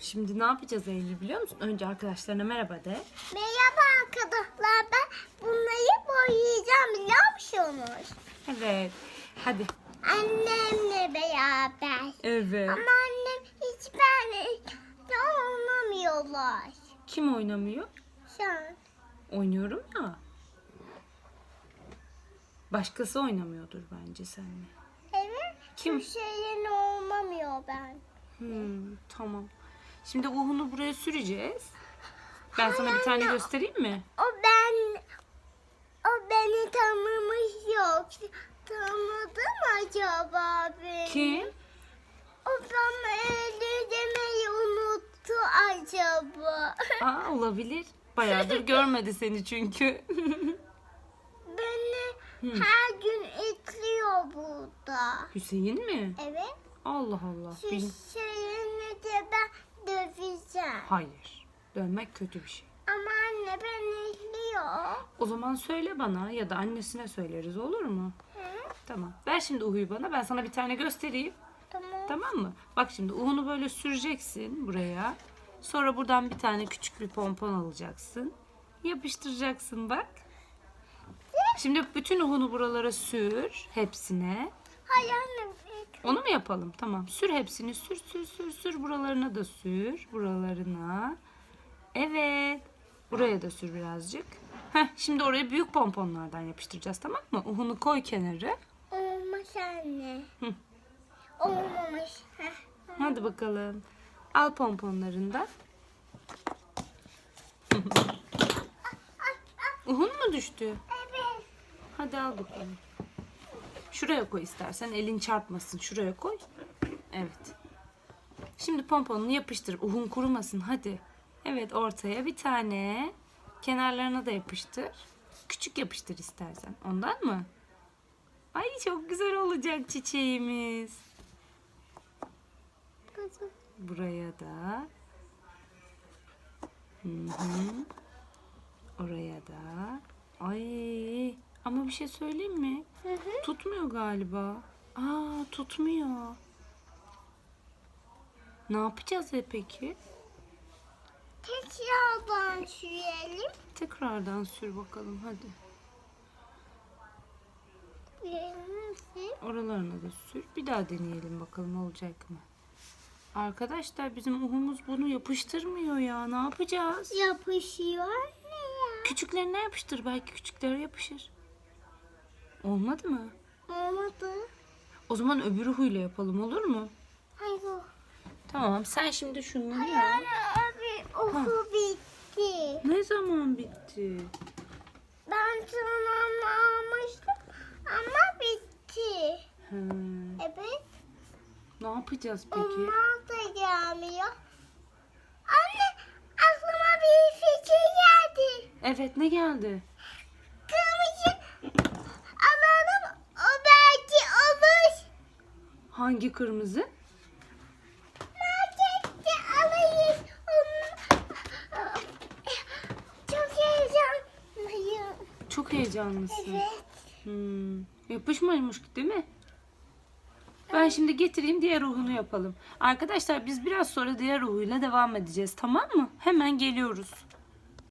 Şimdi ne yapacağız Eylül biliyor musun? Önce arkadaşlarına merhaba de. Merhaba arkadaşlar ben bunları boyayacağım biliyor musunuz? Evet. Hadi. Annemle beraber. Evet. Ama annem hiç benimle oynamıyorlar. Kim oynamıyor? Sen. Oynuyorum ya. Başkası oynamıyordur bence seninle. Evet. Kim? Şeyin olmamıyor ben. Hmm, tamam. Şimdi uhunu buraya süreceğiz. Ben sana bir tane göstereyim mi? O ben o beni tanımış yok. Tanıdı mı acaba beni? Kim? O bana öyle demeyi unuttu acaba. Aa, olabilir. Bayağıdır görmedi seni çünkü. Beni Hı. her gün itliyor burada. Hüseyin mi? Evet. Allah Allah. Şu Bil- ben döveceğim. Hayır. Dönmek kötü bir şey. Ama anne beni itliyor. O zaman söyle bana ya da annesine söyleriz olur mu? Hı? Tamam. Ver şimdi uhuyu bana. Ben sana bir tane göstereyim. Tamam. Tamam mı? Bak şimdi uhunu böyle süreceksin buraya. Sonra buradan bir tane küçük bir pompon alacaksın. Yapıştıracaksın bak. Şimdi bütün uhunu buralara sür. Hepsine. Hayır anne. Onu mu yapalım? Tamam. Sür hepsini. Sür sür sür sür. Buralarına da sür. Buralarına. Evet. Buraya da sür birazcık. Heh, şimdi oraya büyük pomponlardan yapıştıracağız tamam mı? Uhunu koy kenara. Olmaz anne. Hı. Olmamış. Heh. Hadi bakalım. Al pomponlarından. Uhun mu düştü? Evet. Hadi al bakalım. Şuraya koy istersen. Elin çarpmasın. Şuraya koy. Evet. Şimdi pomponunu yapıştır. Uhun kurumasın. Hadi. Evet ortaya bir tane. Kenarlarına da yapıştır. Küçük yapıştır istersen. Ondan mı? Ay çok güzel olacak çiçeğimiz. Buraya da. Hı hı. Oraya da. Ay ama bir şey söyleyeyim mi? Hı hı. Tutmuyor galiba. Aa tutmuyor. Ne yapacağız e peki? Tekrardan sürelim. Tekrardan sür bakalım hadi. Oralarına da sür. Bir daha deneyelim bakalım olacak mı? Arkadaşlar bizim uhumuz bunu yapıştırmıyor ya. Ne yapacağız? Yapışıyor anne ya. Küçüklerine yapıştır. Belki küçüklere yapışır. Olmadı mı? Olmadı. O zaman öbür huyla yapalım olur mu? Hayır. Tamam sen şimdi şunları Hayır anne abi oku bitti. Ne zaman bitti? Ben sana almıştım ama bitti. He, Evet. ne yapacağız peki? Onlar da gelmiyor. Anne aklıma bir fikir geldi. Evet ne geldi? Kırmızı alalım o belki olur. Hangi kırmızı? Markette alayız. Onu... Çok heyecanlıyım. Çok heyecanlısın. Evet. Hmm, yapışmamış değil mi? Ben şimdi getireyim diğer ruhunu yapalım. Arkadaşlar biz biraz sonra diğer ruhuyla devam edeceğiz tamam mı? Hemen geliyoruz.